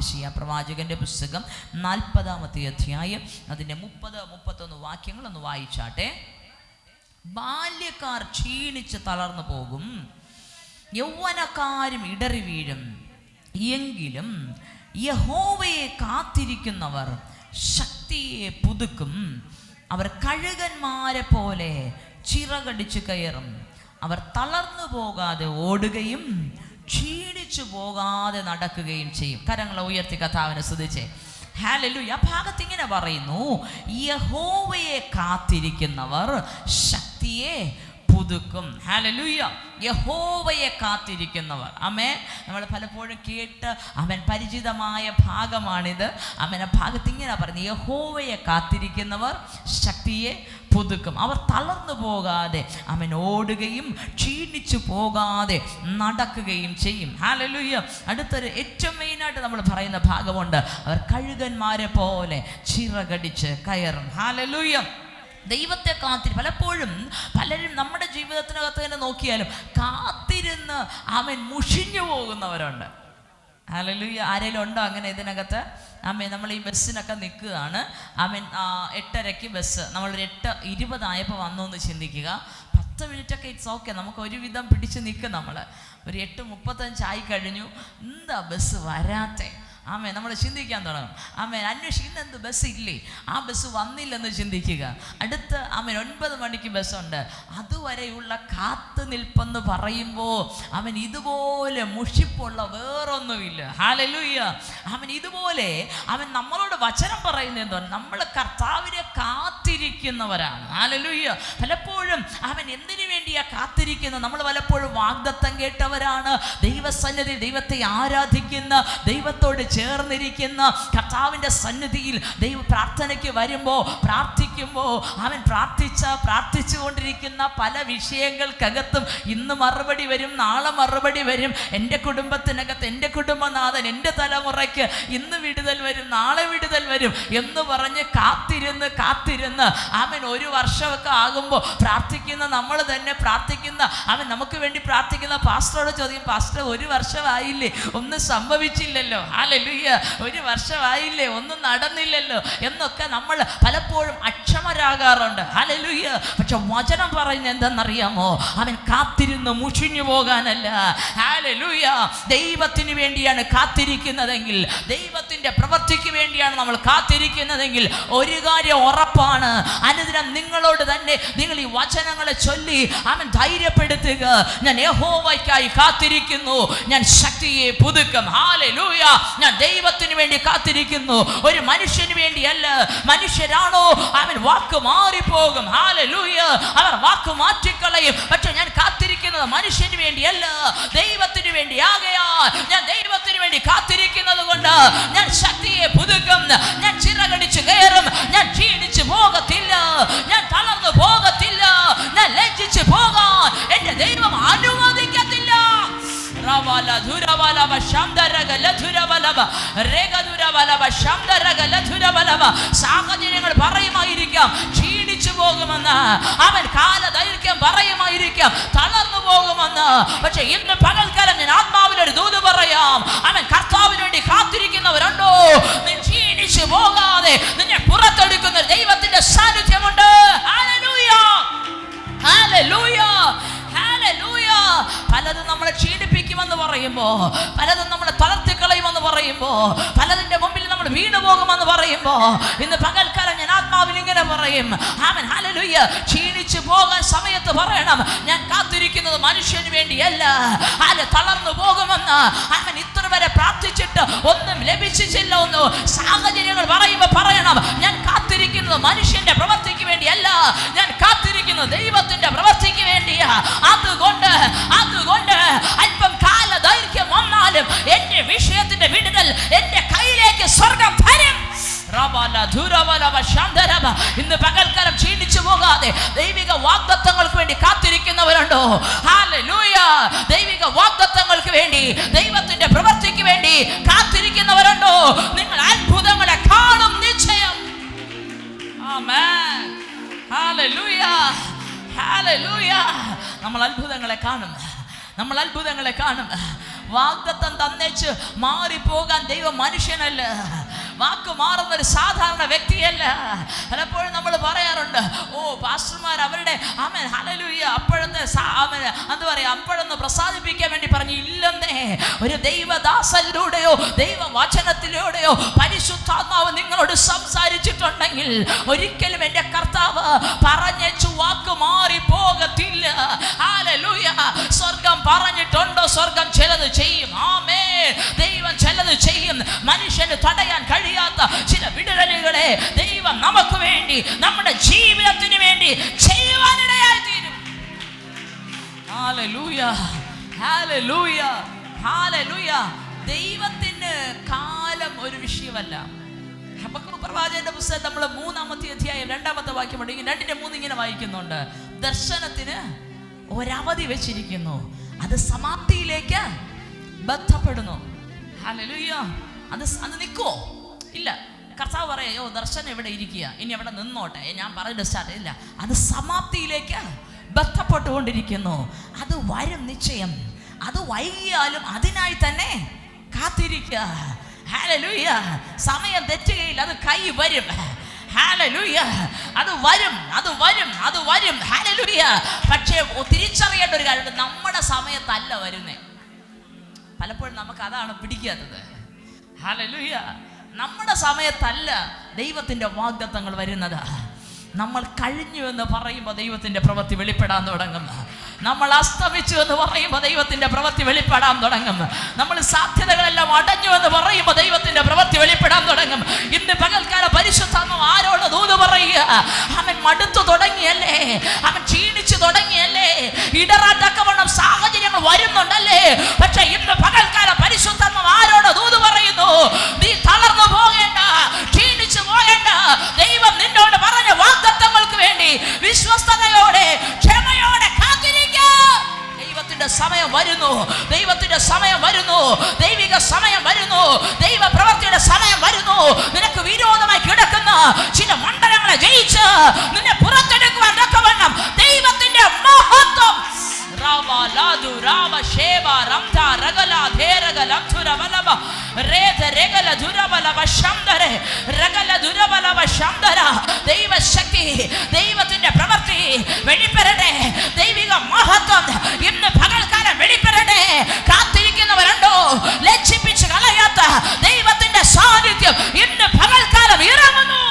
യശയ്യാ പ്രവാചകന്റെ പുസ്തകം നാൽപ്പതാമത്തെ അധ്യായം. അതിന്റെ മുപ്പത് മുപ്പത്തൊന്ന് വാക്യങ്ങൾ ഒന്ന് വായിച്ചാട്ടെ. ബാല്യക്കാർ ക്ഷീണിച്ച് തളർന്നു പോകും. യൗവനക്കാരും ഇടറി വീഴും. എങ്കിലും യഹോവയെ കാത്തിരിക്കുന്നവർ ശക്തിയെ പുതുക്കും. അവർ കഴുകന്മാരെ പോലെ ചിറകടിച്ച് കയറും. അവർ തളർന്നു പോകാതെ ഓടുകയും ക്ഷീണിച്ചു പോകാതെ നടക്കുകയും ചെയ്യും. കരങ്ങളെ ഉയർത്തി കഥാവിനെ ശ്രദ്ധിച്ചേ ഹാലലു ആ ഭാഗത്ത് ഇങ്ങനെ പറയുന്നു യഹോവയെ കാത്തിരിക്കുന്നവർ ശക്തിയെ പുതുക്കും. ഹാലലൂയ യഹോവയെ കാത്തിരിക്കുന്നവർ. അമേ നമ്മൾ പലപ്പോഴും കേട്ട് അവൻ പരിചിതമായ ഭാഗമാണിത്. അവൻ ഭാഗത്ത് ഇങ്ങനെ പറഞ്ഞു യഹോവയെ കാത്തിരിക്കുന്നവർ ശക്തിയെ പുതുക്കും. അവർ തളർന്നു പോകാതെ അവൻ ഓടുകയും ക്ഷീണിച്ചു പോകാതെ നടക്കുകയും ചെയ്യും. ഹാലലുയ്യ അടുത്തൊരു ഏറ്റവും മെയിനായിട്ട് നമ്മൾ പറയുന്ന ഭാഗമുണ്ട്. അവർ കഴുകന്മാരെ പോലെ ചിറകടിച്ച് കയറും. ഹാലലുയ്യ ദൈവത്തെ കാത്തിരി പലപ്പോഴും പലരും നമ്മുടെ ജീവിതത്തിനകത്ത് തന്നെ നോക്കിയാലും കാത്തിരുന്ന് അവൻ മുഷിഞ്ഞു പോകുന്നവരുണ്ട്. ഹലലുയ്യ ആരെങ്കിലും ഉണ്ടോ അങ്ങനെ ഇതിനകത്ത്? അമ്മ നമ്മൾ ഈ ബസ്സിനൊക്കെ നിൽക്കുകയാണ്. അവൻ എട്ടരയ്ക്ക് ബസ്. നമ്മളൊരു എട്ട് ഇരുപതായപ്പോൾ വന്നു എന്ന് ചിന്തിക്കുക. പത്ത് മിനിറ്റൊക്കെ ഇറ്റ്സ് ഓക്കെ. നമുക്ക് ഒരുവിധം പിടിച്ച് നിൽക്കും നമ്മൾ ഒരു എട്ട് മുപ്പത്തഞ്ചായി കഴിഞ്ഞു. എന്താ ബസ് വരാത്തേ? ആമേ നമ്മൾ ചിന്തിക്കാൻ തുടങ്ങും. ആമേ അന്വേഷിക്കുന്ന എന്ത് ബസ് ഇല്ലേ? ആ ബസ് വന്നില്ലെന്ന് ചിന്തിക്കുക. അടുത്ത് ആമൻ ഒൻപത് മണിക്ക് ബസ്സുണ്ട് അതുവരെയുള്ള കാത്തു നിൽപ്പെന്ന് പറയുമ്പോൾ അവൻ ഇതുപോലെ മുഷിപ്പുള്ള വേറൊന്നുമില്ല. ഹാലലുയ്യ അവൻ ഇതുപോലെ അവൻ നമ്മളോട് വചനം പറയുന്നത് എന്തോ നമ്മൾ കർത്താവിനെ കാത്തിരിക്കുന്നവരാണ്. ഹാലലുയ്യ പലപ്പോഴും അവൻ എന്തിനു വേണ്ടിയാ കാത്തിരിക്കുന്നത്? നമ്മൾ പലപ്പോഴും വാഗ്ദത്തം കേട്ടവരാണ്. ദൈവസന്നിധി ദൈവത്തെ ആരാധിക്കുന്ന ദൈവത്തോട് ചേർന്നിരിക്കുന്ന കർത്താവിന്റെ സന്നിധിയിൽ ദൈവ പ്രാർത്ഥനയ്ക്ക് വരുമ്പോൾ പ്രാർത്ഥിക്കുമ്പോൾ അവൻ പ്രാർത്ഥിച്ച പ്രാർത്ഥിച്ചു കൊണ്ടിരിക്കുന്ന പല വിഷയങ്ങൾക്കകത്തും ഇന്ന് മറുപടി വരും നാളെ മറുപടി വരും. എന്റെ കുടുംബത്തിനകത്ത് എന്റെ കുടുംബനാഥൻ എന്റെ തലമുറയ്ക്ക് ഇന്ന് വിടുതൽ വരും നാളെ വിടുതൽ വരും എന്ന് പറഞ്ഞ് കാത്തിരുന്ന് കാത്തിരുന്ന് അവൻ ഒരു വർഷമൊക്കെ ആകുമ്പോൾ പ്രാർത്ഥിക്കുന്ന നമ്മൾ തന്നെ പ്രാർത്ഥിക്കുന്ന അവൻ നമുക്ക് വേണ്ടി പ്രാർത്ഥിക്കുന്ന പാസ്റ്ററോട് ചോദിക്കും പാസ്റ്റർ ഒരു വർഷമായില്ലേ? ഒന്നും സംഭവിച്ചില്ലല്ലോ. ഹാലലുയ്യ ഒരു വർഷമായില്ലേ? ഒന്നും നടന്നില്ലല്ലോ. എന്നൊക്കെ നമ്മൾ പലപ്പോഴും അക്ഷമരാകാറുണ്ട്. ഹാലലുയ്യ പക്ഷെ വചനം പറയുന്നത് എന്തെന്നറിയാമോ? അവൻ കാത്തിരുന്ന് മുഷിഞ്ഞു പോകാനല്ല. ഹാലലുയ്യ ദൈവത്തിന് വേണ്ടിയാണ് കാത്തിരിക്കുന്നതെങ്കിൽ ദൈവത്തിന്റെ പ്രവൃത്തിക്ക് വേണ്ടിയാണ് നമ്മൾ കാത്തിരിക്കുന്നതെങ്കിൽ ഒരു കാര്യം ഉറപ്പാണ്. അനുദിനം നിങ്ങളോട് തന്നെ നിങ്ങൾ ഈ വചനങ്ങളെ ചൊല്ലി അവൻ ധൈര്യപ്പെടുത്തുക. ഞാൻ യഹോവയ്ക്കായി കാത്തിരിക്കുന്നു. ഞാൻ ശക്തിയെ പുതുക്കും. ഹാലലൂയ ഞാൻ ദൈവത്തിന് വേണ്ടി കാത്തിരിക്കുന്നു. ഒരു മനുഷ്യന് വേണ്ടിയല്ല. മനുഷ്യരാണോ? അവൻ വാക്ക് മാറിപ്പോകും. അവർ വാക്ക് മാറ്റിക്കളയും. പക്ഷെ ഞാൻ കാത്തിരിക്കുന്നത് മനുഷ്യന് വേണ്ടിയല്ല. ദൈവത്തിന് വേണ്ടി ആകയാൽ ഞാൻ ദൈവത്തിന് വേണ്ടി കാത്തിരിക്കുന്നത് കൊണ്ട് ഞാൻ ശക്തിയെ പുതുക്കും. ഞാൻ ചിറകടിച്ച് കയറും. ഞാൻ ക്ഷീണിച്ച് പോകത്തില്ല. ഞാൻ തളർന്നു പോകത്തില്ല. ഞാൻ ലജ്ജിച്ച് പോകാൻ എന്റെ ദൈവം അനുവദിക്കത്തില്ല. റവല ശാന്തരകല ശംദരഗ ലധുരവലവ രേഗധുരവലവ ശംദരഗ ലധുരവലവ സാഹചര്യങ്ങൾ പറയുമായിരിക്കാം ക്ഷീണിച്ചു പോകുമെന്ന്. അവൻ കാലദൈർഘ്യം പറയുമായിരിക്കാം തളർന്നു പോകുമെന്ന്. പക്ഷെ ഇന്ന് പകൽക്കാലം ഞാൻ ആത്മാവിൽ ഒരു ദൂത് പറയാം. അവൻ കർത്താവിന് വേണ്ടി കാത്തിരിക്കുന്നവരുണ്ടോ? നീ ക്ഷീണിച്ചു പോകാതെ നിന്നെ പുറത്തെടുക്കുന്ന ദൈവത്തിന്റെ സാന്നിധ്യമുണ്ട്. ഹല്ലേലൂയ. ഹല്ലേലൂയ. പലതും നമ്മളെ ക്ഷീണിപ്പിക്കുമെന്ന് പറയുമ്പോൾ പലതും നമ്മളെ തളർത്തിക്കളയുമെന്ന് പറയുമ്പോൾ പലതിന്റെ മുമ്പിൽ നമ്മൾ വീണു പോകുമെന്ന് പറയുമ്പോ ഇന്ന് പകൽക്കാലം ഞാൻ ആത്മാവിൽ ഇങ്ങനെ പറയും ആമൻ ഹലലുയ്യ ക്ഷീണിച്ചു പോകാൻ സമയത്ത് പറയണം ഞാൻ കാത്തിരിക്കുന്നത് മനുഷ്യന് വേണ്ടിയല്ല. ആര് തളർന്നു പോകുമെന്ന്. അവൻ ഇത്ര വരെ പ്രാർത്ഥിച്ചിട്ട് ഒന്നും ലഭിച്ചില്ല ഒന്നും. സാഹചര്യങ്ങൾ പറയുമ്പോൾ പറയണം ഞാൻ കാത്തിരിക്കുന്നത് മനുഷ്യന്റെ പ്രവൃത്തിക്ക് വേണ്ടിയല്ല. ഞാൻ കാത്തിരിക്കുന്നത് ദൈവത്തിന്റെ പ്രവൃത്തിക്ക് വേണ്ടിയാ. അതുകൊണ്ട് അതുകൊണ്ട് അല്പം കാല ദൈർഘ്യം വന്നാലും എന്റെ വിഷയത്തിന്റെ വിടുതൽ എന്റെ കയ്യിലേക്ക് സ്വർഗം തരും ഇന്ന് പകൽക്കാലം ക്ഷീണിച്ചു പോകാതെ ദൈവിക വാഗ്ദത്തങ്ങൾക്ക് വേണ്ടി കാത്തിരിക്കുന്നവരുണ്ടോ? ദൈവിക വാഗ്ദത്തങ്ങൾക്ക് വേണ്ടി ദൈവത്തിന്റെ പ്രവൃത്തിക്ക് വേണ്ടി കാത്തിരിക്കുന്നവരുണ്ടോ നമ്മൾ അത്ഭുതങ്ങളെ കാണും. നമ്മൾ അത്ഭുതങ്ങളെ കാണും. വാഗ്ദത്തം തന്നേച്ച് മാറിപ്പോകാൻ ദൈവം മനുഷ്യനല്ല. വാക്ക് മാറുന്ന ഒരു സാധാരണ വ്യക്തിയല്ല. പലപ്പോഴും നമ്മൾ പറയാറുണ്ട് ഓ പാസ്റ്റർമാർ അവരുടെ അമൻ ഹലലുയ്യ അപ്പോഴത്തെ ആമൻ എന്താ പറയാ അപ്പോഴൊന്ന് പ്രസാദിപ്പിക്കാൻ വേണ്ടി പറഞ്ഞു ഇല്ലെന്നേ ഒരു ദൈവദാസനിലൂടെയോ ദൈവവചനത്തിലൂടെയോ പരിശുദ്ധാത്മാവ് നിങ്ങളോട് സംസാരിച്ചിട്ടുണ്ടെങ്കിൽ ഒരിക്കലും എന്റെ കർത്താവ് പറഞ്ഞു വാക്ക് മാറി പോകത്തില്ല സ്വർഗം പറഞ്ഞിട്ടുണ്ടോ? സ്വർഗം ചിലത് ചെയ്യും. വിടരലുകളെ ദൈവം നമുക്ക് വേണ്ടി നമ്മുടെ ജീവിതത്തിന് വേണ്ടി ചെയ്യുവാനിടയായി തീരും. ദൈവത്തിന് കാലം ഒരു വിഷയമല്ല. പ്രവാചകന്റെ പുസ്തകം നമ്മൾ മൂന്നാമത്തെ അധ്യായം രണ്ടാമത്തെ വാക്യം ഉണ്ടെങ്കിൽ രണ്ടിന്റെ മൂന്ന് ഇങ്ങനെ വായിക്കുന്നുണ്ട്. ദർശനത്തിന് ഒരവധി വെച്ചിരിക്കുന്നു. അത് സമാപ്തിയിലേക്ക് ബന്ധപ്പെടുന്നു. ഹല്ലേലൂയ. അത് അത് നിൽക്കുവോ? ഇല്ല. കർത്താവ് പറയോ ദർശനം ഇവിടെ ഇരിക്കുക? ഇനി അവിടെ നിന്നോട്ടെ. ഞാൻ പറഞ്ഞ സ്റ്റാർട്ട് ഇല്ല. അത് സമാപ്തിയിലേക്ക് ബന്ധപ്പെട്ടുകൊണ്ടിരിക്കുന്നു. അത് വരും നിശ്ചയം. അത് വൈകിയാലും അതിനായി തന്നെ കാത്തിരിക്കുക. ഹാലലൂയ സമയം തെറ്റുകയില്ല അത് കൈ വരും. ഹാലലൂയ അത് വരും അത് വരും അത് വരും. ഹാലലൂയ പക്ഷേ തിരിച്ചറിയേണ്ട ഒരു കാര്യം നമ്മുടെ സമയത്തല്ല വരുന്നേ. പലപ്പോഴും നമുക്ക് അതാണ് പിടിക്കാത്തത്. ഹല്ലേലൂയ നമ്മുടെ സമയത്തല്ല ദൈവത്തിന്റെ വാഗ്ദത്തങ്ങൾ വരുന്നത്. നമ്മൾ കഴിഞ്ഞു എന്ന് പറയുമ്പോൾ ദൈവത്തിന്റെ പ്രവൃത്തി വെളിപ്പെടാൻ തുടങ്ങും. നമ്മൾ അസ്തമിച്ചു എന്ന് പറയുമ്പോൾ ദൈവത്തിന്റെ പ്രവൃത്തി വെളിപ്പെടാൻ തുടങ്ങും. നമ്മൾ സാധ്യതകളെല്ലാം അടഞ്ഞു എന്ന് പറയുമ്പോൾ ദൈവത്തിന്റെ പ്രവൃത്തി വെളിപ്പെടാൻ തുടങ്ങും. ഇന്ന് പകൽക്കാല പരിശുദ്ധ ആരോട് ദൂത് പറയുക? ദൈവത്തിന്റെ സമയം വരുന്നു. ദൈവിക സമയം വരുന്നു. ദൈവ പ്രവൃത്തിയുടെ സമയം വരുന്നു. നിനക്ക് വിരോധമായി കിടക്കുന്ന ചില മണ്ഡലങ്ങളെ ജയിച്ച് നിന്നെ പുറത്തെടുക്കുവാൻ തക്കവണ്ണം ദൈവത്തിന്റെ മഹത്വം. രാവ ലാദു രാവ ശേവ റംധ രഗല ധേരഗ ലംധുര ബലവ രേധ രഗല ദുരബലവ ശംദരെ രഗല ദുരബലവ ശംധര. ദൈവശക്തി ദൈവത്തിന്റെ പ്രവൃത്തി വെളിപ്പെടട്ടെ. ദൈവിക മഹത്വം ഇന്ന് പകൽക്കാലം വെളിപ്പെടട്ടെ. ലജ്ജിപ്പിച്ച് കളയാത്ത ദൈവത്തിന്റെ സാന്നിധ്യം ഇന്ന് പകൽക്കാലം ഇറങ്ങുന്നു.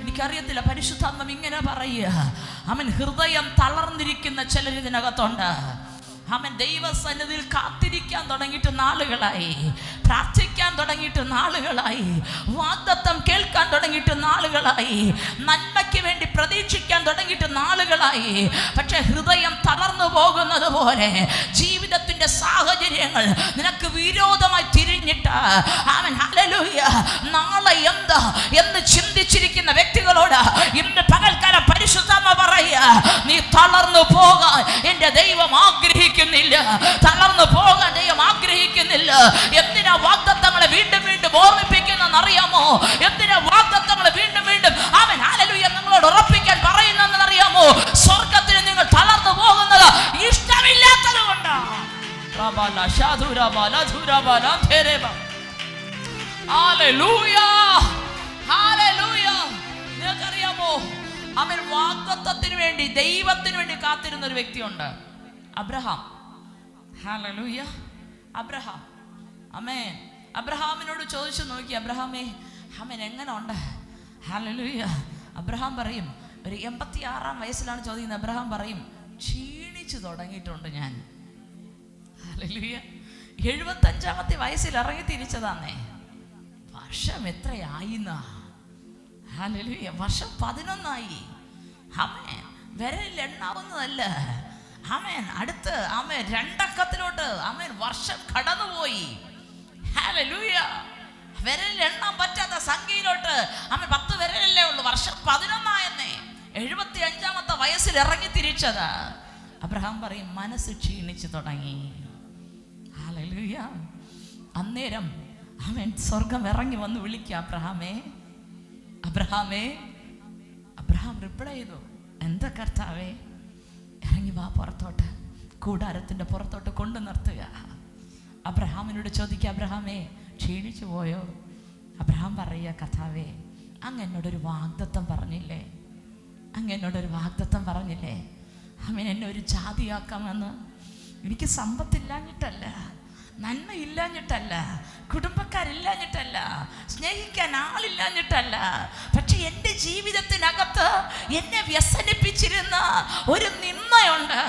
എനിക്കറിയത്തില്ല പരിശുദ്ധാത്മം ഇങ്ങനെ പറയുക. അവൻ ഹൃദയം തളർന്നിരിക്കുന്ന ചിലർ ഇതിനകത്തുണ്ട്. അവൻ ദൈവസന്നിധിയിൽ കാത്തിരിക്കാൻ തുടങ്ങിയിട്ട് നാളുകളായി. പ്രാർത്ഥിക്കാൻ തുടങ്ങിയിട്ട് നാളുകളായി. വാഗ്ദത്തം കേൾക്കാൻ തുടങ്ങിയിട്ട് നാളുകളായി. നന്മയ്ക്ക് വേണ്ടി പ്രതീക്ഷിക്കാൻ തുടങ്ങിയിട്ട് നാളുകളായി. പക്ഷെ ഹൃദയം തളർന്നു പോകുന്നത് പോലെ ജീവിതത്തിന്റെ സാഹചര്യങ്ങൾ നിനക്ക് വിരോധമായി തിരിഞ്ഞിട്ട് അവൻ ഹല്ലേലൂയ നാളെ എന്താ? എന്ന് ചിന്തിച്ചിരിക്കുന്ന വ്യക്തികളോട് ഇന്ന് പകൽക്കാലം പരിശുദ്ധമ പറയുക നീ തളർന്നു പോകാൻ എന്റെ ദൈവം ആഗ്രഹിക്കുന്നില്ല. തളർന്നു പോകാൻ ദൈവം ആഗ്രഹിക്കുന്നില്ല. എന്തിനാ വാഗ്ദത്തങ്ങളെ വീണ്ടും വീണ്ടും ഓർമ്മിപ്പിക്കുന്നെന്ന് അറിയാമോ എന്തിനാ വാഗ്ദത്തങ്ങളെ വീണ്ടും വീണ്ടും അവൻ ഹല്ലേലൂയ നിങ്ങളോട് ഉറപ്പിക്കാൻ പറയുന്നെന്ന് അറിയാമോ സ്വർഗത്തിന് നിങ്ങൾ തളർന്നു പോകുന്നത് ഇഷ്ടമില്ലാത്തത് കൊണ്ടാണ് നിങ്ങൾക്കറിയാമോ? അവൻ വാഗ്ദത്തത്തിന് വേണ്ടി ദൈവത്തിന് വേണ്ടി കാത്തിരുന്ന ഒരു വ്യക്തിയുണ്ട്. അബ്രഹാം. Hallelujah Abraham. അമേ അബ്രഹാമിനോട് ചോദിച്ചു നോക്കി അബ്രഹാമേ അവൻ എങ്ങനെ ഉണ്ട് ഹലലുയ അബ്രഹാം പറയും ഒരു എൺപത്തി ആറാം വയസ്സിലാണ് ചോദിക്കുന്നത്. അബ്രഹാം പറയും ക്ഷീണിച്ചു തുടങ്ങിയിട്ടുണ്ട് ഞാൻ. ഹലലുയ എഴുപത്തഞ്ചാമത്തെ വയസ്സിൽ ഇറങ്ങി തിരിച്ചതാന്നേ വർഷം എത്രയായിന്നാ? ഹലലുയ വർഷം പതിനൊന്നായി. അമ്മേ വിരലിൽ എണ്ണാവുന്നതല്ല. അമേൻ അടുത്ത് അമേൻ രണ്ടക്കത്തിലോട്ട്. അമേൻ വർഷം കടന്നുപോയി. വിരലിൽ എണ്ണാൻ പറ്റാത്ത സംഖ്യയിലോട്ട് അമ്മ പത്ത് വിരലല്ലേ ഉള്ളൂ. വർഷം പതിനൊന്നായെന്നേ. എഴുപത്തി അഞ്ചാമത്തെ വയസ്സിൽ ഇറങ്ങി തിരിച്ചത്. അബ്രഹാം പറയും മനസ്സ് ക്ഷീണിച്ചു തുടങ്ങി. അന്നേരം അവൻ സ്വർഗം ഇറങ്ങി വന്ന് വിളിക്കുക അബ്രഹാമേ അബ്രഹാമേ. അബ്രഹാം റിപ്ലൈ ചെയ്തു എന്താ കർത്താവേ ഇറങ്ങി വാ പുറത്തോട്ട്. കൂടാരത്തിന്റെ പുറത്തോട്ട് കൊണ്ടു നിർത്തുക അബ്രഹാമിനോട് ചോദിക്കുക അബ്രഹാമേ ക്ഷീണിച്ചു പോയോ? അബ്രഹാം പറയുക കഥാവേ അങ്ങ് എന്നോടൊരു വാഗ്ദത്വം പറഞ്ഞില്ലേ? അങ്ങ് എന്നോടൊരു വാഗ്ദത്വം പറഞ്ഞില്ലേ? അവൻ എന്നെ ഒരു ജാതിയാക്കാമെന്ന്. എനിക്ക് സമ്പത്തില്ലാഞ്ഞിട്ടല്ല നന്മ ഇല്ലാഞ്ഞിട്ടല്ല കുടുംബക്കാരില്ലാഞ്ഞിട്ടല്ല സ്നേഹിക്കാൻ ആളില്ലാഞ്ഞിട്ടല്ല. പക്ഷെ എന്റെ ജീവിതത്തിനകത്ത് എന്നെ വ്യസനിപ്പിച്ചിരുന്ന ഒരു നിന്നയുണ്ട്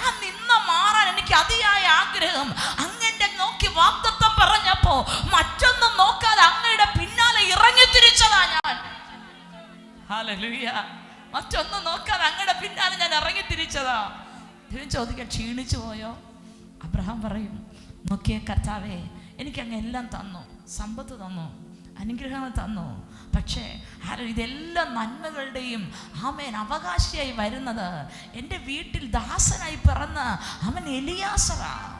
ആ നിന്ന മാറാൻ എനിക്ക് അതിയായ ആഗ്രഹം വാഗ്ദത്തം പറഞ്ഞപ്പോ മറ്റൊന്നും നോക്കാതെ അങ്ങയുടെ പിന്നാലെ ഇറങ്ങി തിരിച്ചതാ ഞാൻ. മറ്റൊന്നും നോക്കാതെ അങ്ങയുടെ പിന്നാലെ ഞാൻ ഇറങ്ങി തിരിച്ചതാ. ദൈവം ചോദിക്കാൻ ക്ഷീണിച്ചു പോയോ? അബ്രഹാം പറയും നോക്കിയേ കർത്താവേ എനിക്ക് അങ്ങ് എല്ലാം തന്നു. സമ്പത്ത് തന്നു. അനുഗ്രഹങ്ങൾ തന്നു. പക്ഷേ ആരോ ഇതെല്ലാം നന്മകളുടെയും ആമേൻ അവകാശിയായി വരുന്നത് എന്റെ വീട്ടിൽ ദാസനായി പിറന്ന അവൻ എലിയാസറാ.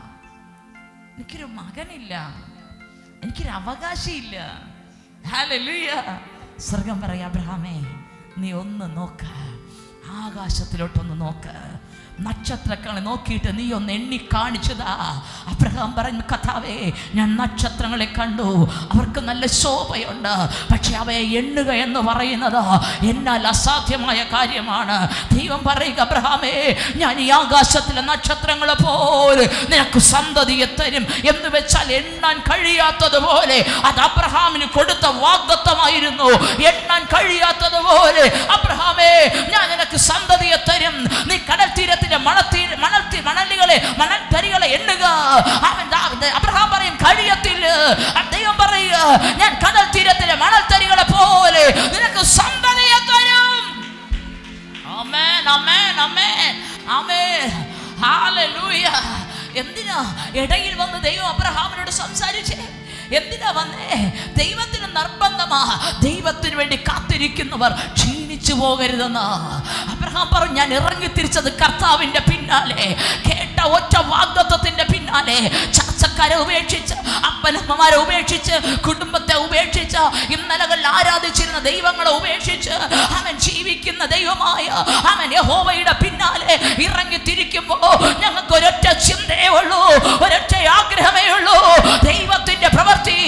എനിക്കൊരു മകനില്ല. എനിക്കൊരു അവകാശമില്ല ഹല്ലേലൂയ സ്വർഗം പറയാ അബ്രഹാമേ നീ ഒന്ന് നോക്ക്. ആകാശത്തിലോട്ടൊന്ന് നോക്ക്. നക്ഷത്രങ്ങളെ നോക്കിയിട്ട് നീ ഒന്ന് എണ്ണി കാണിച്ചതാ. അബ്രഹാം പറഞ്ഞു കഥാവേ ഞാൻ നക്ഷത്രങ്ങളെ കണ്ടു. അവർക്ക് നല്ല ശോഭയുണ്ട്. പക്ഷെ അവയെ എണ്ണുക എന്ന് പറയുന്നത് എന്നാൽ അസാധ്യമായ കാര്യമാണ്. ദൈവം പറയുക അബ്രഹാമേ ഞാൻ ഈ ആകാശത്തിലെ നക്ഷത്രങ്ങളെ പോലെ നിനക്ക് സന്തതിയെ തരും എന്ന് വെച്ചാൽ എണ്ണാൻ കഴിയാത്തതുപോലെ അത് അബ്രഹാമിന് കൊടുത്ത വാഗ്ദത്തമായിരുന്നു. എണ്ണാൻ കഴിയാത്തതുപോലെ അബ്രഹാമേ ഞാൻ നിനക്ക് സന്തതിയെ തരും. നീ കടൽ തീരത്തിന്റെ മണത്തീ മണൽ മണലുകളെ മണൽ എണ്ണുക. അവൻ അബ്രഹാം പറയും കഴിയത്തില്ല. അദ്ദേഹം പറയുക ഞാൻ കടൽ തീരത്തിലെ മണൽ തരികളെ പോലെ നിനക്ക് സന്തതിയെ തരും. ആമേൻ ആമേൻ ആമേൻ ആമേൻ. ഹല്ലേലൂയ എന്തിനാ ഇടയിൽ വന്ന് ദൈവം അബ്രഹാമിനോട് സംസാരിച്ചേ? എന്തിനാ വന്നേ? ദൈവത്തിന് നിർബന്ധമാ. ദൈവത്തിന് വേണ്ടി കാത്തിരിക്കുന്നവർ ക്ഷീണിച്ചു പോകരുതെന്ന്. അബ്രഹാം പറഞ്ഞു ഞാൻ ഇറങ്ങി തിരിച്ചത് കർത്താവിന്റെ പിന്നാലെ. കേട്ട ഒറ്റ വാഗ്ദത്വത്തിന്റെ പിന്നാലെ ചർച്ചക്കാരെ ഉപേക്ഷിച്ച് അപ്പനമ്മമാരെ ഉപേക്ഷിച്ച് കുടുംബത്തെ ഉപേക്ഷിച്ച് ഇന്നലകളിൽ ആരാധിച്ചിരുന്ന ദൈവങ്ങളെ ഉപേക്ഷിച്ച് അവൻ ജീവിക്കുന്ന ദൈവമായ അവൻ യഹോവയുടെ പിന്നാലെ ഇറങ്ങി തിരിക്കുമ്പോ ഞങ്ങൾക്ക് ഒരൊറ്റ ചിന്തയേ ഉള്ളൂ ഒരൊറ്റ ആഗ്രഹമേ ഉള്ളൂ. ദൈവത്തിന്റെ പ്രവൃത്തി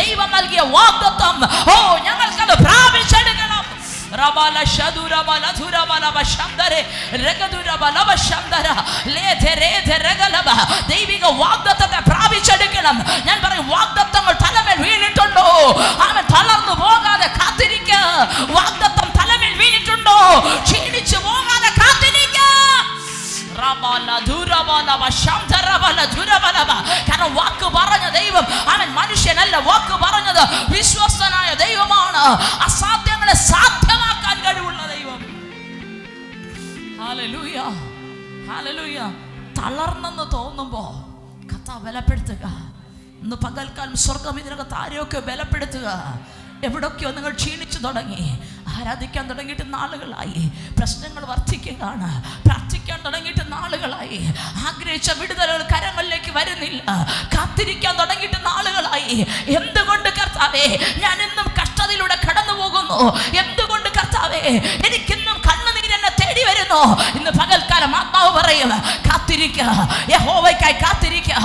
ദൈവം നൽകിയ വാഗ്ദത്വം ഓ ഞങ്ങൾക്കത് പ്രാപിച്ചെടുക്കണം റബല ശതുരബല ധുരബല വശന്തരെ രഗതുരബല വശന്തര ലേധെ രേധെ രഗലബ ദൈവിക വാഗ്ദത്തത്തെ പ്രാപിച്ചെടുക്കണം. ഞാൻ പറയും വാഗ്ദത്തങ്ങൾ തലമേൽ വീണിട്ടുണ്ടോ? അവൻ തളർന്നു പോകാതെ കാത്തിരിക്ക. വാഗ്ദത്തം തലമേൽ വീണിട്ടുണ്ടോ? ക്ഷീണിച്ചു പോകാതെ കാത്തിരിക്ക. കാരണം വാക്ക് പറഞ്ഞ ദൈവം അവൻ മനുഷ്യനല്ല വാക്ക് പറഞ്ഞത് വിശ്വസ്തനായ ദൈവമാണ്. അസാധ്യങ്ങളെ തോന്നുമ്പോ കഥ ബലപ്പെടുത്തുക. ഇന്ന് പകൽക്കാലം സ്വർഗം ഇതിനകത്ത് ആരെയൊക്കെ ബലപ്പെടുത്തുക. എവിടൊക്കെയോ നിങ്ങൾ ക്ഷീണിച്ചു തുടങ്ങി. ആരാധിക്കാൻ തുടങ്ങിയിട്ട് നാളുകളായി. പ്രശ്നങ്ങൾ വർദ്ധിക്കുകയാണ് പ്രാർത്ഥിക്കാൻ തുടങ്ങിയിട്ട് നാളുകളായി. ആഗ്രഹിച്ച വിടുതലുകൾ കരങ്ങളിലേക്ക് വരുന്നില്ല. കാത്തിരിക്കാൻ തുടങ്ങിയിട്ട് നാളുകളായി. എന്തുകൊണ്ട് കർത്താവേ ഞാൻ എന്നും കഷ്ടതയിലൂടെ കടന്നു പോകുന്നു എന്തുകൊണ്ട് കർത്താവേ എനിക്കെന്നും കണ്ണുനീരെന്നെ തേടി വരുന്നു? ഇന്ന് പറയും കാത്തിരിക്കുക യഹോവയ്ക്കായി കാത്തിരിക്കുക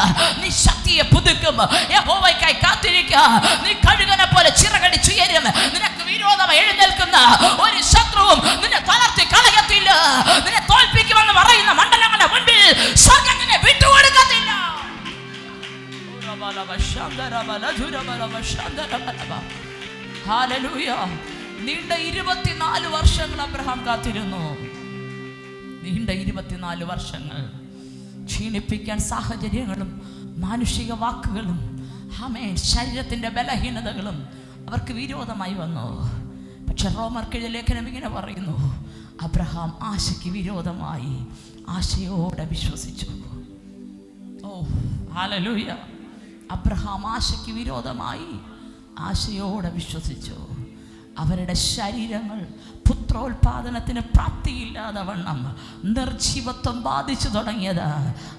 നീ ശക്തിയെ പുതുക്കും യഹോവയ്ക്കായി കാത്തിരിക്കുക നീ കഴുകനെ പോലെ ചിറകടിച്ചുയരും നിനക്ക് വിരോധം എഴുന്നേൽക്കുന്ന ഒരു ശത്രുവും നിന്നെ തളർത്തി കളയത്തില്ല. നിന്നെ തോൽപ്പിക്കുമെന്ന് പറയുന്ന മണ്ഡലങ്ങളുടെ മുൻപിൽ സ്വർഗം നിന്നെ വിട്ടുകൊടുക്കത്തില്ല. നീണ്ട ഇരുപത്തിനാല് വർഷങ്ങൾ അബ്രഹാം കാത്തിരുന്നു. നീണ്ട ഇരുപത്തിനാല് വർഷങ്ങൾ ക്ഷീണിപ്പിക്കാൻ സാഹചര്യങ്ങളും മാനുഷിക വാക്കുകളും ആമേ ശരീരത്തിന്റെ ബലഹീനതകളും അവർക്ക് വിരോധമായി വന്നു. പക്ഷെ റോമർക്കിഴ ലേഖനം ഇങ്ങനെ പറയുന്നു അബ്രഹാം ആശയ്ക്ക് വിരോധമായി ആശയോടെ വിശ്വസിച്ചു. ഓ ഹാലലൂയ അബ്രഹാം ആശയ്ക്ക് വിരോധമായി ആശയോടെ വിശ്വസിച്ചു. അവരുടെ ശരീരങ്ങൾ പുത്രോത്പാദനത്തിന് പ്രാപ്തിയില്ലാതെ വണ്ണം നിർജീവത്വം ബാധിച്ചു തുടങ്ങിയത്.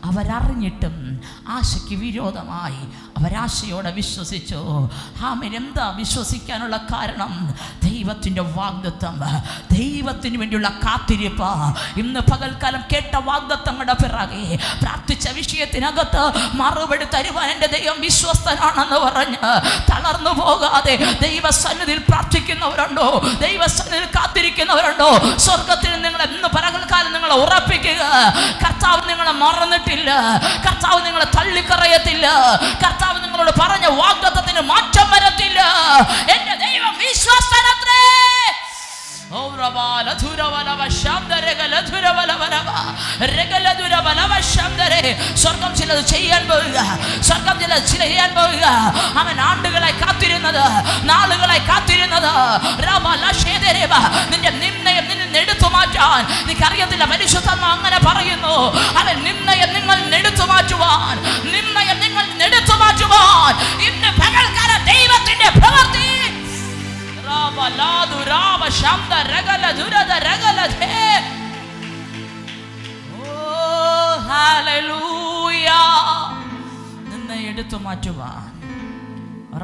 അവരറിഞ്ഞിട്ടും ആശയ്ക്ക് വിരോധമായി അവരാശയോടെ വിശ്വസിച്ചു. ഹാമിനെന്താ വിശ്വസിക്കാനുള്ള കാരണം? ദൈവത്തിന്റെ വാഗ്ദത്വം ദൈവത്തിന് വേണ്ടിയുള്ള കാത്തിരിപ്പ്. ഇന്ന് പകൽക്കാലം കേട്ട വാഗ്ദത്തങ്ങളുടെ പിറകെ പ്രാർത്ഥിച്ച വിഷയത്തിനകത്ത് മറുപടി തരുവാൻ എന്റെ ദൈവം വിശ്വസ്തനാണെന്ന് പറഞ്ഞ് തളർന്നു പോകാതെ ദൈവസന്നിധിയിൽ പ്രാർത്ഥിക്കുന്നവരുണ്ടോ? ദൈവസന്നിധിയിൽ കാത്തിരിക്കുന്നവരുണ്ടോ? സ്വർഗത്തിൽ നിങ്ങൾ എന്ന് പരകൽക്കാലം നിങ്ങളെ ഉറപ്പിക്കുക. കർത്താവ് നിങ്ങളെ മറന്നിട്ടില്ല. കർത്താവ് നിങ്ങളെ തള്ളിക്കറയത്തില്ല കർത്താവ് നിങ്ങളോട് പറഞ്ഞ വാഗ്ദത്തത്തിന് മാറ്റം വരത്തില്ല. എന്റെ ദൈവം വിശ്വാസനത്രേ. സ്വർഗം ചിലത് ചെയ്യാൻ പോവുക. സ്വർഗം ചിലത് ചെയ്യാൻ പോവുക. അവൻ ആണ്ടുകളായി കാത്തിരുന്നത് നാളുകളായി കാത്തിരുന്നത്. റബല ശേദരേവ നിന്റെ നിന്നയം നിന്നെ എടുത്തു മാറ്റാൻ നിനക്കറിയത്തില്ല പരിശുദ്ധമ്മ അങ്ങനെ പറയുന്നു. അവൻ നിന്നയം നിങ്ങൾ എടുത്തു മാറ്റുവാൻ. നിന്നയം നിങ്ങൾ എടുത്തു മാറ്റുവാൻ. ഇന്ന് പകൽക്കാല ദൈവത്തിന്റെ പ്രവൃത്തി. നിന്നെ എടുത്തു മാറ്റുവാൻ.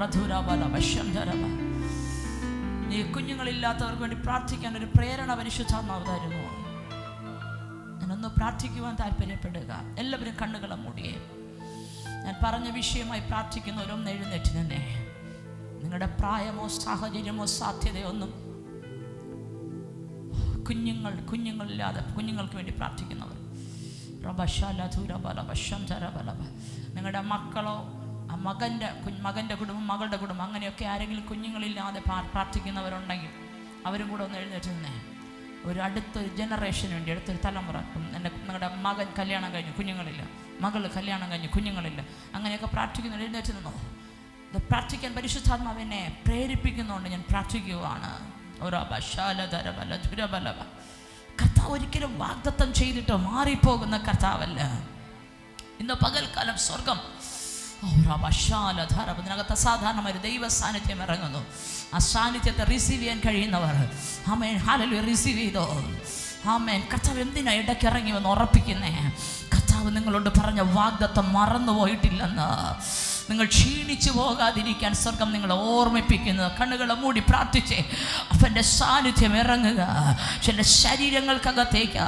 റധുരവല ഈ കുഞ്ഞുങ്ങളില്ലാത്തവർക്ക് വേണ്ടി പ്രാർത്ഥിക്കാൻ ഒരു പ്രേരണ പരിശുദ്ധാത്മാവ് തരുന്നു ഞാനൊന്ന് പ്രാർത്ഥിക്കുവാൻ താല്പര്യപ്പെടുക. എല്ലാവരും കണ്ണുകളെ മൂടിയേ ഞാൻ പറഞ്ഞ വിഷയമായി പ്രാർത്ഥിക്കുന്നവരും എഴുന്നേറ്റ് തന്നെ നിങ്ങളുടെ പ്രായമോ സാഹചര്യമോ സാധ്യതയൊന്നും കുഞ്ഞുങ്ങൾ കുഞ്ഞുങ്ങളില്ലാതെ കുഞ്ഞുങ്ങൾക്ക് വേണ്ടി പ്രാർത്ഥിക്കുന്നവർ. റബശലധുരബലബശംധരബലബ നിങ്ങളുടെ മക്കളോ മകന്റെ മകന്റെ കുടുംബം മകളുടെ കുടുംബം അങ്ങനെയൊക്കെ ആരെങ്കിലും കുഞ്ഞുങ്ങളില്ലാതെ പ്രാ- പ്രാർത്ഥിക്കുന്നവരുണ്ടെങ്കിൽ അവരും കൂടെ ഒന്ന് എഴുന്നേറ്റ് നിന്നേ. ഒരു അടുത്തൊരു ജനറേഷന് വേണ്ടി അടുത്തൊരു തലമുറ. എന്റെ നിങ്ങളുടെ മകൻ കല്യാണം കഴിഞ്ഞു കുഞ്ഞുങ്ങളില്ല. മകൾ കല്യാണം കഴിഞ്ഞു കുഞ്ഞുങ്ങളില്ല. അങ്ങനെയൊക്കെ പ്രാർത്ഥിക്കുന്നു എഴുന്നേറ്റ് നിന്നോ. ഇത് പ്രാർത്ഥിക്കാൻ പരിശുദ്ധാത്മാവിനെ എന്നെ പ്രേരിപ്പിക്കുന്നുണ്ട് ഞാൻ പ്രാർത്ഥിക്കുകയാണ്. കർത്താവ് ഒരിക്കലും വാഗ്ദത്തം ചെയ്തിട്ടോ മാറിപ്പോകുന്ന കർത്താവല്ല. ഇന്ന് പകൽക്കാലം സ്വർഗം ഇതിനകത്ത് അസാധാരണമായ ഒരു ദൈവ സാന്നിധ്യം ഇറങ്ങുന്നു. ആ സാന്നിധ്യത്തെ റിസീവ് ചെയ്യാൻ കഴിയുന്നവർ. ആമേൻ ഹാലലു റിസീവ് ചെയ്തോ. ആമേൻ കർത്താവ് എന്തിനാ ഇടയ്ക്ക് ഇറങ്ങി വന്ന് ഉറപ്പിക്കുന്നേ? കർത്താവ് നിങ്ങളോട് പറഞ്ഞ വാഗ്ദത്തം മറന്നു പോയിട്ടില്ലെന്ന് നിങ്ങൾ ക്ഷീണിച്ചു പോകാതിരിക്കാൻ സ്വർഗം നിങ്ങളെ ഓർമ്മിപ്പിക്കുന്നത് കണ്ണുകളെ മൂടി പ്രാർത്ഥിച്ചേ. അവന്റെ സാന്നിധ്യം ഇറങ്ങുക. ചില ശരീരങ്ങൾക്കകത്തേക്ക്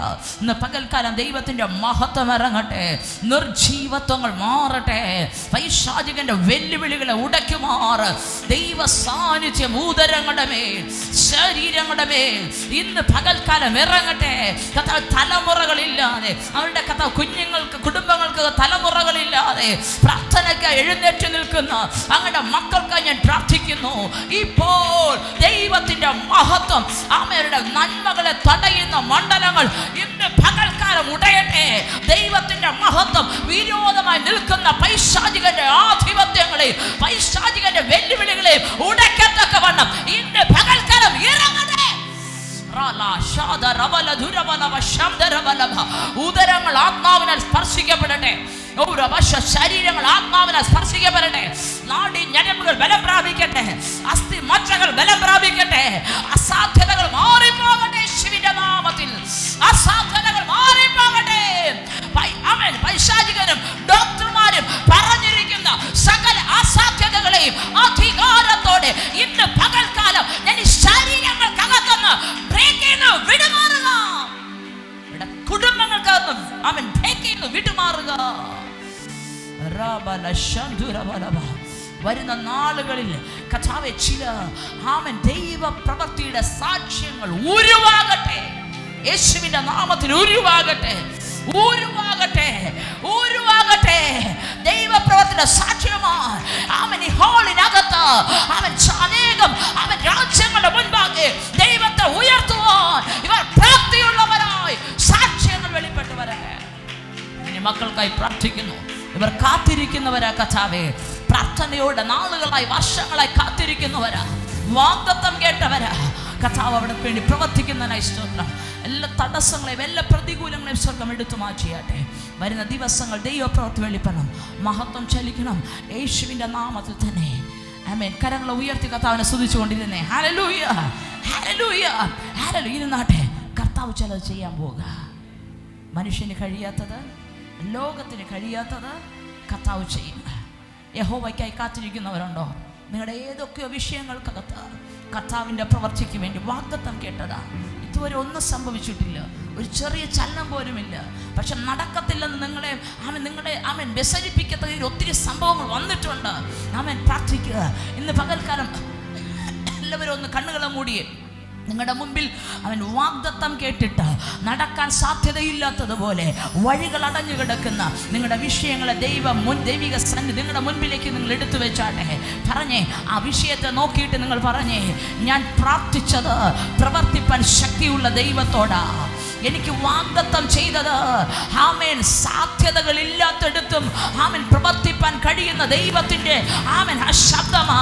ഇന്ന് പകൽക്കാലം ദൈവത്തിന്റെ മഹത്വം ഇറങ്ങട്ടെ. നിർജീവത്വങ്ങൾ മാറട്ടെ. പൈശാചികന്റെ വെല്ലുവിളികളെ ഉടയ്ക്കുമാറ് ദൈവ സാന്നിധ്യം ഉദരങ്ങളുടെ മേൽ ശരീരങ്ങളുടെ മേൽ ഇന്ന് പകൽക്കാലം ഇറങ്ങട്ടെ. കഥ തലമുറകളില്ലാതെ അവരുടെ കഥ കുഞ്ഞുങ്ങൾക്ക് കുടുംബങ്ങൾക്ക് തലമുറകളില്ലാതെ പ്രാർത്ഥനയ്ക്ക് എഴുന്നേറ്റ് നിൽക്കുന്ന അങ്ങയുടെ മക്കൾക്കായി ഞാൻ പ്രാർത്ഥിക്കുന്നു. ഇപ്പോൾ ദൈവത്തിന്റെ മഹത്വം അമ്മയുടെ നന്മകളെ തടയുന്ന മണ്ഡലങ്ങൾ ഇന്ന് പകൽക്കാലം ഉടയട്ടെ. ദൈവത്തിന്റെ മഹത്വം വിരോധമായി നിൽക്കുന്ന പൈശാചികന്റെ ആധിപത്യങ്ങളെ പൈശാചികന്റെ വെല്ലുവിളികളെ ഉടയ്ക്കത്തക്ക വണ്ണം ഇന്ന് പകൽക്കാലം ഇറങ്ങട്ടെ. ഉദരങ്ങൾ ആത്മാവിനാൽ സ്പർശിക്കപ്പെടട്ടെ. ശരീരങ്ങൾ ആത്മാവിനാൽ സ്പർശിക്കപ്പെടട്ടെ. നാടി ഞരമ്പുകൾ ബലം പ്രാപിക്കട്ടെ അസ്ഥി മജ്ജകൾ ബലം പ്രാപിക്കട്ടെ അസാധ്യതകൾ മാറിപ്പോകട്ടെ ശിവിന്റെ നാമത്തിൽ. അസാധ്യതകൾ മാറിപ്പോകട്ടെ. അവൻ പൈശാചികനും ഡോക്ടർമാരും പറഞ്ഞിരിക്കുന്ന സകല അസാധ്യതകളെയും അധികാരത്തോടെ ഇന്ന് പകൽക്കാലം ഞാൻ ശരീരങ്ങൾക്കകത്തുനിന്ന് ബ്രേക്ക് ചെയ്യുന്നു വിടുമാറുക. കുടുംബങ്ങൾക്കകത്ത് അവൻ ബ്രേക്ക് വിട്ടുമാറുക റബല ശന്ധുരബലബ. വരുന്ന നാളുകളിൽ കഥാവെ ചില ആമൻ ദൈവ പ്രവൃത്തിയുടെ സാക്ഷ്യങ്ങൾ ഉരുവാകട്ടെ. യേശുവിന്റെ നാമത്തിൽ ഉരുവാകട്ടെ. ഉരുവാകട്ടെ. ഉരുവാകട്ടെ. ദൈവപ്രവർത്തിയുടെ സാക്ഷ്യമാ അവൻ ഈ ഹാളിനകത്ത് അവൻ അനേകം അവൻ രാജ്യങ്ങളുടെ മുൻപാകെ ദൈവത്തെ ഉയർത്തുവാൻ ഇവർ പ്രാപ്തിയുള്ളവരായി സാക്ഷ്യങ്ങൾ വെളിപ്പെട്ടു വരട്ടെ. മക്കൾക്കായി പ്രാർത്ഥിക്കുന്നു. ഇവർ കാത്തിരിക്കുന്നവരാ കഥാവേ പ്രാർത്ഥനയോടെ നാളുകളായി വർഷങ്ങളായി കാത്തിരിക്കുന്നവരാ വാഗ്ദത്വം കേട്ടവരാ കഥാവ് അവിടെ വേണ്ടി പ്രവർത്തിക്കുന്നതിനായി സ്തോത്രം. എല്ലാ തടസ്സങ്ങളെയും എല്ലാ പ്രതികൂലങ്ങളെയും സ്വർഗം എടുത്തു മാറ്റിയാട്ടെ. വരുന്ന ദിവസങ്ങൾ ദൈവപ്രവർത്തി വെളിപ്പെടണം. മഹത്വം ചലിക്കണം. യേശുവിന്റെ നാമത്തിൽ തന്നെ. ആമേൻ. കരങ്ങളെ ഉയർത്തി കഥാവിനെ സ്തുതിച്ചുകൊണ്ടിരുന്നേ. ഹാലലൂയ ഹാലലൂയ ഹാലലു ഇരുന്നാട്ടെ കർത്താവ് ചിലത് ചെയ്യാൻ പോവുക. മനുഷ്യന് കഴിയാത്തത് ലോകത്തിന് കഴിയാത്തത് കർത്താവ് ചെയ്യും. യഹോവയ്ക്കായി കാത്തിരിക്കുന്നവരുണ്ടോ? നിങ്ങളുടെ ഏതൊക്കെയോ വിഷയങ്ങൾക്കകത്ത് കർത്താവിന്റെ പ്രവർത്തിക്ക് വേണ്ടി വാഗ്ദത്തം കേട്ടതാ. ഇതുവരെ ഒന്നും സംഭവിച്ചിട്ടില്ല. ഒരു ചെറിയ ചലനം പോലുമില്ല. പക്ഷെ നടക്കത്തില്ലെന്ന് നിങ്ങളെ അവൻ നിങ്ങളെ അവൻ വ്യസരിപ്പിക്കത്തതിൽ ഒത്തിരി സംഭവങ്ങൾ വന്നിട്ടുണ്ട്. അവൻ പ്രാർത്ഥിക്കുക. ഇന്ന് പകൽക്കാലം എല്ലാവരും ഒന്ന് കണ്ണുകളെ മൂടിയേ. നിങ്ങളുടെ മുമ്പിൽ അവൻ വാഗ്ദത്തം കേട്ടിട്ട് നടക്കാൻ സാധ്യതയില്ലാത്തതുപോലെ വഴികൾ അടഞ്ഞു കിടക്കുന്ന നിങ്ങളുടെ വിഷയങ്ങളെ ദൈവം മുൻ ദൈവിക സന്നിധി നിങ്ങളുടെ മുൻപിലേക്ക് നിങ്ങൾ എടുത്തു വെച്ചാട്ടെ. പറഞ്ഞേ ആ വിഷയത്തെ നോക്കിയിട്ട് നിങ്ങൾ പറഞ്ഞേ ഞാൻ പ്രാർത്ഥിച്ചത് പ്രവർത്തിപ്പാൻ ശക്തിയുള്ള ദൈവത്തോടാ. എനിക്ക് വാഗ്ദത്തം ചെയ്തത്. ആമേൻ സാധ്യതകൾ ഇല്ലാത്തടത്തും ആമൻ പ്രവർത്തിപ്പാൻ കഴിയുന്ന ദൈവത്തിന്റെ ആമൻ ആ ശബ്ദമാ.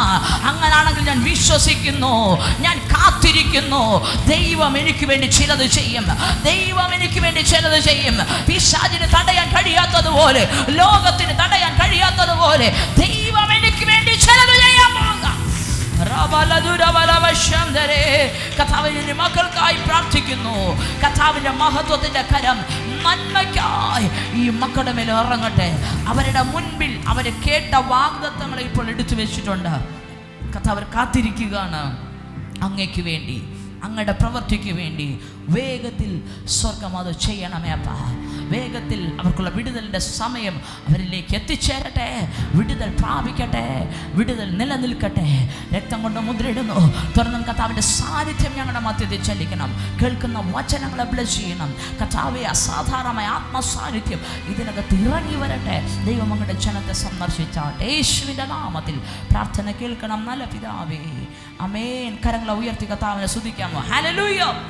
അങ്ങനാണെങ്കിൽ ഞാൻ വിശ്വസിക്കുന്നു ഞാൻ കാത്തിരിക്കുന്നു. ദൈവം എനിക്ക് വേണ്ടി ചിലത് ചെയ്യും. ദൈവം എനിക്ക് വേണ്ടി ചിലത് ചെയ്യും. പിശാചിന് തടയാൻ കഴിയാത്തതുപോലെ ലോകത്തിന് തടയാൻ കഴിയാത്തതുപോലെ ദൈവം കർത്താവിന്റെ മക്കൾക്കായി പ്രാർത്ഥിക്കുന്നു. കഥാവിന്റെ മഹത്വത്തിന്റെ കരം നന്മയ്ക്കായി ഈ മക്കളുടെ മേൽ ഇറങ്ങട്ടെ. അവരുടെ മുൻപിൽ അവർ കേട്ട വാഗ്ദത്തങ്ങളെ ഇപ്പോൾ എടുത്തു വെച്ചിട്ടുണ്ട്. കഥാവർ കാത്തിരിക്കുകയാണ് അങ്ങയ്ക്ക് വേണ്ടി അങ്ങയുടെ പ്രവൃത്തിക്ക് വേണ്ടി. വേഗത്തിൽ സ്വർഗം അത് ചെയ്യണമേ അപ്പ. വേഗത്തിൽ അവർക്കുള്ള വിടുതലിന്റെ സമയം അവരിലേക്ക് എത്തിച്ചേരട്ടെ. വിടുതൽ പ്രാപിക്കട്ടെ. വിടുതൽ നിലനിൽക്കട്ടെ. രക്തം കൊണ്ട് മുദ്രയിടുന്നു. തുറന്നും കഥാവിന്റെ സാന്നിധ്യം ഞങ്ങളുടെ മധ്യത്തിൽ ചലിക്കണം കേൾക്കുന്ന വചനങ്ങളെ ബ്ലസ് ചെയ്യണം. കഥാവെ അസാധാരണമായ ആത്മസാന്നിധ്യം ഇതിനകത്ത് ഇറങ്ങി വരട്ടെ. ദൈവം അങ്ങയുടെ ജനത്തെ സന്ദർശിച്ചാട്ടെ യേശുവിന്റെ നാമത്തിൽ പ്രാർത്ഥന കേൾക്കണം. നല്ല പിതാവേ. അമേൻ. കരങ്ങളെ ഉയർത്തി കഥാവിനെ സ്തുതിക്കാമോ ഹല്ലേലൂയ